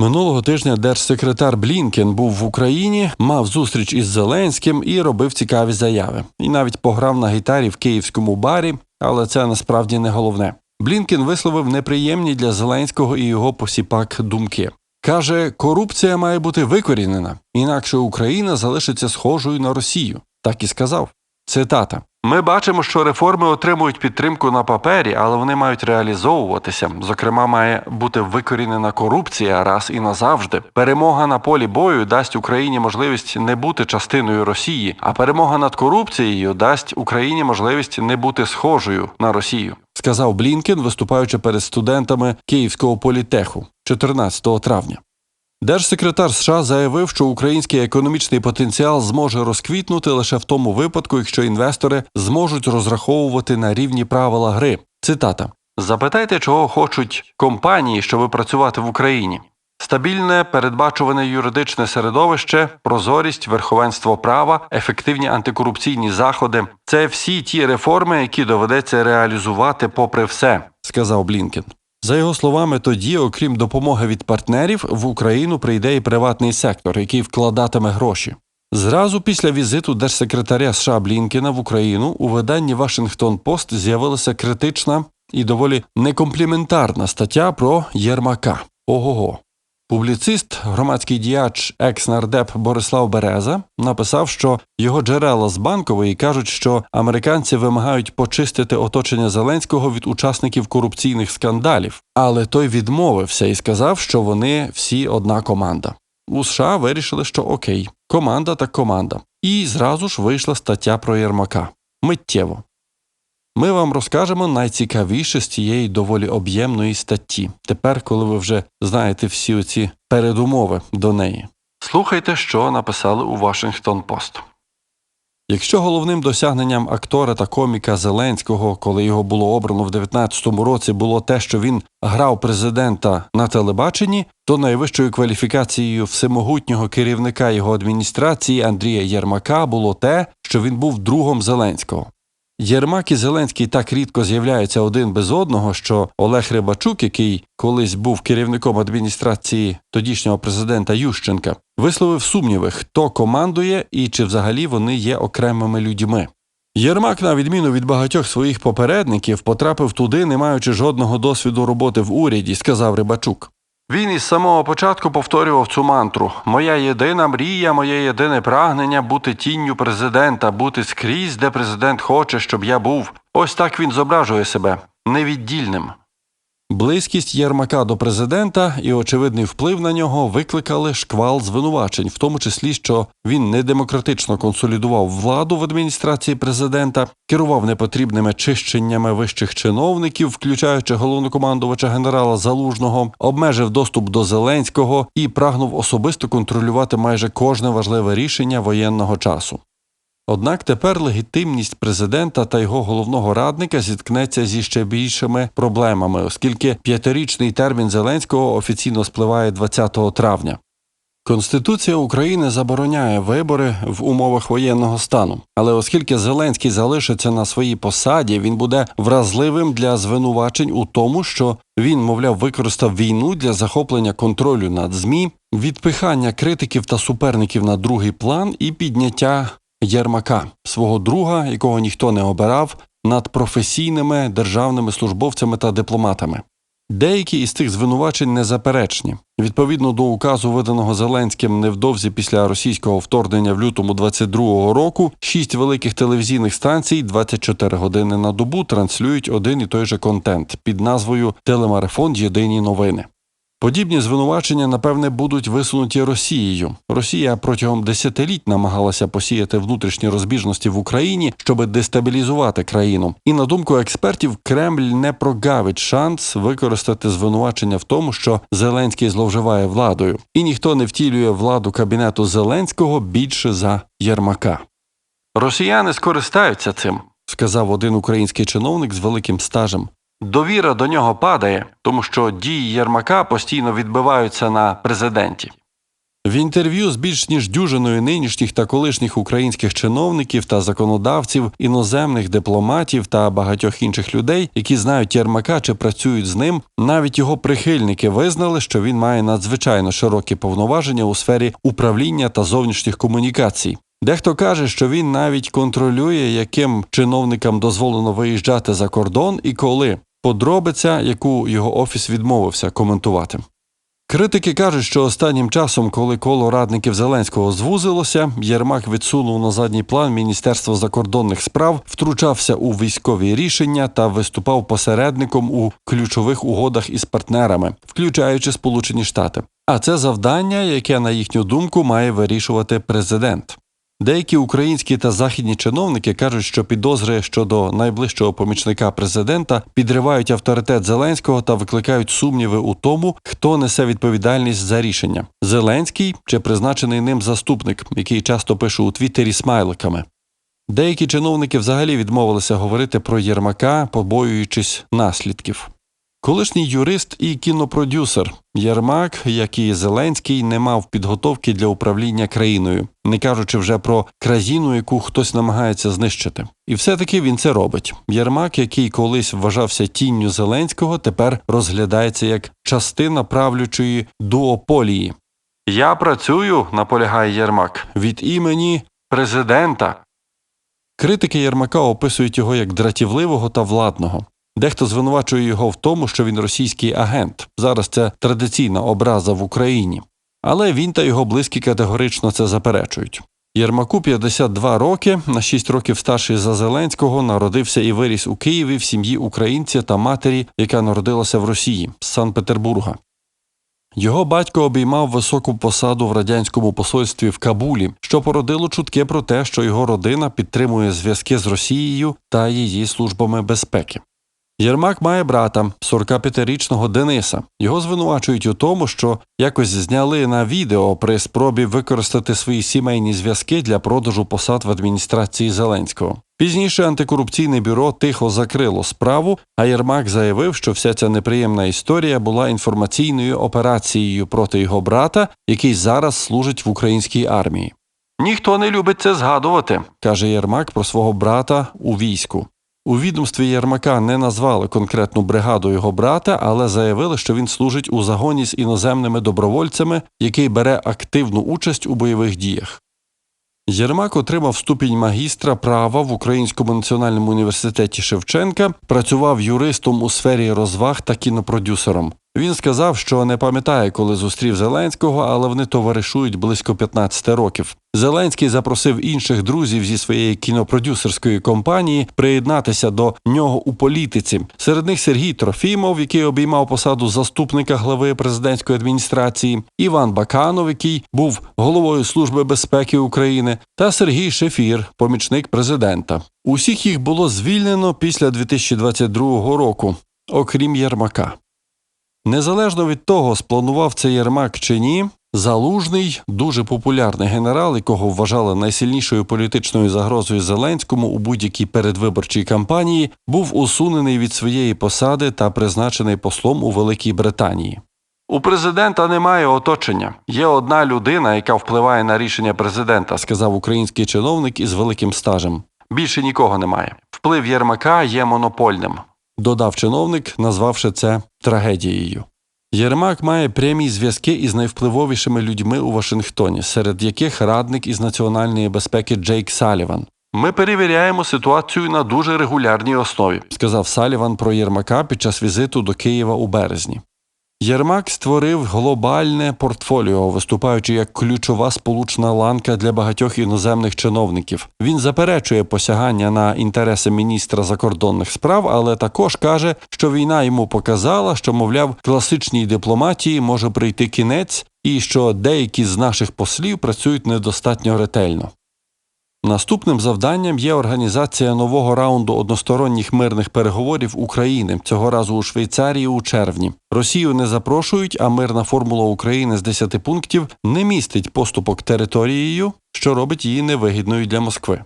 Минулого тижня держсекретар Блінкен був в Україні, мав зустріч із Зеленським і робив цікаві заяви. І навіть пограв на гітарі в київському барі, але це насправді не головне. Блінкен висловив неприємні для Зеленського і його посіпак думки. Каже, корупція має бути викорінена, інакше Україна залишиться схожою на Росію. Так і сказав. Цитата. Ми бачимо, що реформи отримують підтримку на папері, але вони мають реалізовуватися. Зокрема, має бути викорінена корупція раз і назавжди. Перемога на полі бою дасть Україні можливість не бути частиною Росії, а перемога над корупцією дасть Україні можливість не бути схожою на Росію. Сказав Блінкен, виступаючи перед студентами Київського політеху 14 травня. Держсекретар США заявив, що український економічний потенціал зможе розквітнути лише в тому випадку, якщо інвестори зможуть розраховувати на рівні правила гри. Цитата: Запитайте, чого хочуть компанії, щоб працювати в Україні. Стабільне, передбачуване юридичне середовище, прозорість, верховенство права, ефективні антикорупційні заходи це всі ті реформи, які доведеться реалізувати попри все, сказав Блінкен. За його словами, тоді, окрім допомоги від партнерів, в Україну прийде і приватний сектор, який вкладатиме гроші. Зразу після візиту держсекретаря США Блінкена в Україну у виданні Вашингтон Пост з'явилася критична і доволі некомпліментарна стаття про Єрмака. Ого-го. Публіцист, громадський діяч, екс-нардеп Борислав Береза написав, що його джерела з банкової кажуть, що американці вимагають почистити оточення Зеленського від учасників корупційних скандалів, але той відмовився і сказав, що вони всі одна команда. У США вирішили, що окей, команда так команда. І зразу ж вийшла стаття про Єрмака. Миттєво. Ми вам розкажемо найцікавіше з цієї доволі об'ємної статті. Тепер, коли ви вже знаєте всі оці передумови до неї. Слухайте, що написали у Вашингтон Пост. Якщо головним досягненням актора та коміка Зеленського, коли його було обрано в 19-му році, було те, що він грав президента на телебаченні, то найвищою кваліфікацією всемогутнього керівника його адміністрації Андрія Єрмака було те, що він був другом Зеленського. Єрмак і Зеленський так рідко з'являються один без одного, що Олег Рибачук, який колись був керівником адміністрації тодішнього президента Ющенка, висловив сумніви, хто командує і чи взагалі вони є окремими людьми. Єрмак, на відміну від багатьох своїх попередників, потрапив туди, не маючи жодного досвіду роботи в уряді, сказав Рибачук. Він із самого початку повторював цю мантру: Моя єдина мрія, моє єдине прагнення бути тінню президента, бути скрізь, де президент хоче, щоб я був. Ось так він зображує себе невіддільним. Близькість Єрмака до президента і очевидний вплив на нього викликали шквал звинувачень, в тому числі, що він недемократично консолідував владу в адміністрації президента, керував непотрібними чищеннями вищих чиновників, включаючи головнокомандувача генерала Залужного, обмежив доступ до Зеленського і прагнув особисто контролювати майже кожне важливе рішення воєнного часу. Однак тепер легітимність президента та його головного радника зіткнеться зі ще більшими проблемами, оскільки п'ятирічний термін Зеленського офіційно спливає 20 травня. Конституція України забороняє вибори в умовах воєнного стану, але оскільки Зеленський залишиться на своїй посаді, він буде вразливим для звинувачень у тому, що він, мовляв, використав війну для захоплення контролю над змі, відпихання критиків та суперників на другий план і підняття Єрмака, свого друга, якого ніхто не обирав, над професійними державними службовцями та дипломатами. Деякі із цих звинувачень незаперечні. Відповідно до указу, виданого Зеленським невдовзі після російського вторгнення в лютому 22-го року, шість великих телевізійних станцій 24 години на добу транслюють один і той же контент під назвою Телемарафон Єдині новини. Подібні звинувачення, напевне, будуть висунуті Росією. Росія протягом десятиліть намагалася посіяти внутрішні розбіжності в Україні, щоб дестабілізувати країну. І на думку експертів, Кремль не прогавить шанс використати звинувачення в тому, що Зеленський зловживає владою, і ніхто не втілює владу кабінету Зеленського більше за Єрмака. Росіяни скористаються цим, сказав один український чиновник з великим стажем. Довіра до нього падає, тому що дії Єрмака постійно відбиваються на президенті. В інтерв'ю з більш ніж дюжиною нинішніх та колишніх українських чиновників та законодавців, іноземних дипломатів та багатьох інших людей, які знають Єрмака чи працюють з ним, навіть його прихильники визнали, що він має надзвичайно широкі повноваження у сфері управління та зовнішніх комунікацій. Дехто каже, що він навіть контролює, яким чиновникам дозволено виїжджати за кордон і коли. Подробиця, яку його офіс відмовився коментувати. Критики кажуть, що останнім часом, коли коло радників Зеленського звузилося, Єрмак відсунув на задній план Міністерство закордонних справ, втручався у військові рішення та виступав посередником у ключових угодах із партнерами, включаючи Сполучені Штати. А це завдання, яке, на їхню думку, має вирішувати президент. Деякі українські та західні чиновники кажуть, що підозри щодо найближчого помічника президента підривають авторитет Зеленського та викликають сумніви у тому, хто несе відповідальність за рішення: Зеленський чи призначений ним заступник, який часто пише у Твіттері смайликами. Деякі чиновники взагалі відмовилися говорити про Єрмака, побоюючись наслідків. Колишній юрист і кінопродюсер Єрмак, як і Зеленський, не мав підготовки для управління країною, не кажучи вже про країну, яку хтось намагається знищити. І все-таки він це робить. Єрмак, який колись вважався тінню Зеленського, тепер розглядається як частина правлячої дуополії. Я працюю, наполягає Єрмак, від імені президента. Критики Єрмака описують його як дратівливого та владного. Дехто звинувачує його в тому, що він російський агент. Зараз це традиційна образа в Україні. Але він та його близькі категорично це заперечують. Єрмаку 52 роки, на 6 років старший за Зеленського, народився і виріс у Києві в сім'ї українця та матері, яка народилася в Росії з Санкт-Петербурга. Його батько обіймав високу посаду в радянському посольстві в Кабулі, що породило чутки про те, що його родина підтримує зв'язки з Росією та її службами безпеки. Єрмак має брата, 45-річного Дениса. Його звинувачують у тому, що якось зняли на відео при спробі використати свої сімейні зв'язки для продажу посад в адміністрації Зеленського. Пізніше антикорупційне бюро тихо закрило справу, а Єрмак заявив, що вся ця неприємна історія була інформаційною операцією проти його брата, який зараз служить в українській армії. Ніхто не любить це згадувати, каже Єрмак про свого брата у війську. У відомстві Єрмака не назвали конкретну бригаду його брата, але заявили, що він служить у загоні з іноземними добровольцями, який бере активну участь у бойових діях. Єрмак отримав ступінь магістра права в Українському національному університеті Шевченка, працював юристом у сфері розваг та кінопродюсером. Він сказав, що не пам'ятає, коли зустрів Зеленського, але вони товаришують близько 15 років. Зеленський запросив інших друзів зі своєї кінопродюсерської компанії приєднатися до нього у політиці. Серед них Сергій Трофімов, який обіймав посаду заступника глави президентської адміністрації, Іван Баканов, який був головою Служби безпеки України, та Сергій Шефір, помічник президента. Усіх їх було звільнено після 2022 року, окрім Єрмака. Незалежно від того, спланував це Єрмак чи ні, Залужний, дуже популярний генерал, якого вважали найсильнішою політичною загрозою Зеленському у будь-якій передвиборчій кампанії, був усунений від своєї посади та призначений послом у Великій Британії. У президента немає оточення. Є одна людина, яка впливає на рішення президента, сказав український чиновник із великим стажем. Більше нікого немає. Вплив Єрмака є монопольним, додав чиновник, назвавши це трагедією. Єрмак має прямі зв'язки із найвпливовішими людьми у Вашингтоні, серед яких радник із національної безпеки Джейк Саліван. Ми перевіряємо ситуацію на дуже регулярній основі, сказав Саліван про Єрмака під час візиту до Києва у березні. Єрмак створив глобальне портфоліо, виступаючи як ключова сполучна ланка для багатьох іноземних чиновників. Він заперечує посягання на інтереси міністра закордонних справ, але також каже, що війна йому показала, що, мовляв, класичній дипломатії може прийти кінець, і що деякі з наших послів працюють недостатньо ретельно. Наступним завданням є організація нового раунду односторонніх мирних переговорів України цього разу у Швейцарії у червні. Росію не запрошують, а мирна формула України з 10 пунктів не містить поступок територією, що робить її невигідною для Москви.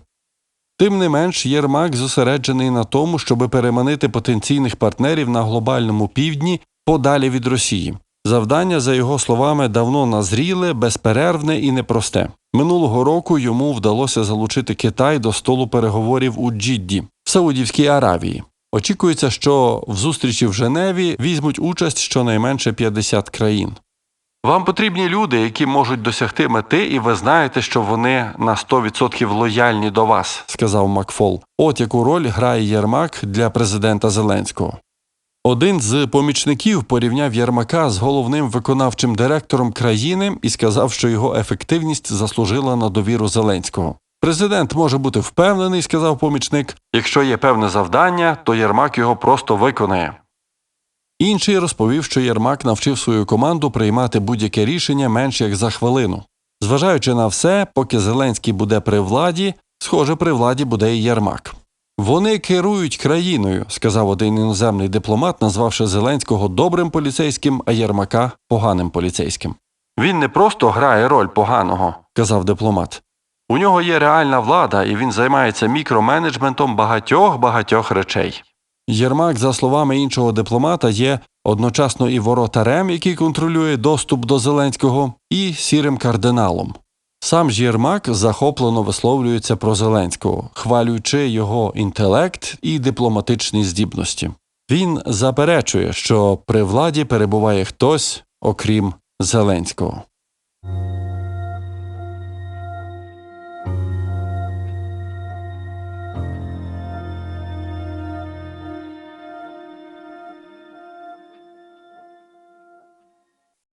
Тим не менш, Єрмак зосереджений на тому, щоб переманити потенційних партнерів на глобальному півдні подалі від Росії. Завдання, за його словами, давно назріле, безперервне і непросте. Минулого року йому вдалося залучити Китай до столу переговорів у Джідді в Саудівській Аравії. Очікується, що в зустрічі в Женеві візьмуть участь щонайменше 50 країн. Вам потрібні люди, які можуть досягти мети, і ви знаєте, що вони на 100% лояльні до вас, сказав Макфол. От яку роль грає Єрмак для президента Зеленського. Один з помічників порівняв Єрмака з головним виконавчим директором країни і сказав, що його ефективність заслужила на довіру Зеленського. Президент може бути впевнений, сказав помічник. Якщо є певне завдання, то Єрмак його просто виконає. Інший розповів, що Єрмак навчив свою команду приймати будь-яке рішення менш як за хвилину. Зважаючи на все, поки Зеленський буде при владі, схоже, при владі буде і Єрмак. Вони керують країною, сказав один іноземний дипломат, назвавши Зеленського добрим поліцейським, а Єрмака поганим поліцейським. Він не просто грає роль поганого, казав дипломат. У нього є реальна влада, і він займається мікроменеджментом багатьох багатьох речей. Єрмак, за словами іншого дипломата, є одночасно і воротарем, який контролює доступ до Зеленського, і сірим кардиналом. Сам Жірмак захоплено висловлюється про Зеленського, хвалюючи його інтелект і дипломатичні здібності. Він заперечує, що при владі перебуває хтось, окрім Зеленського.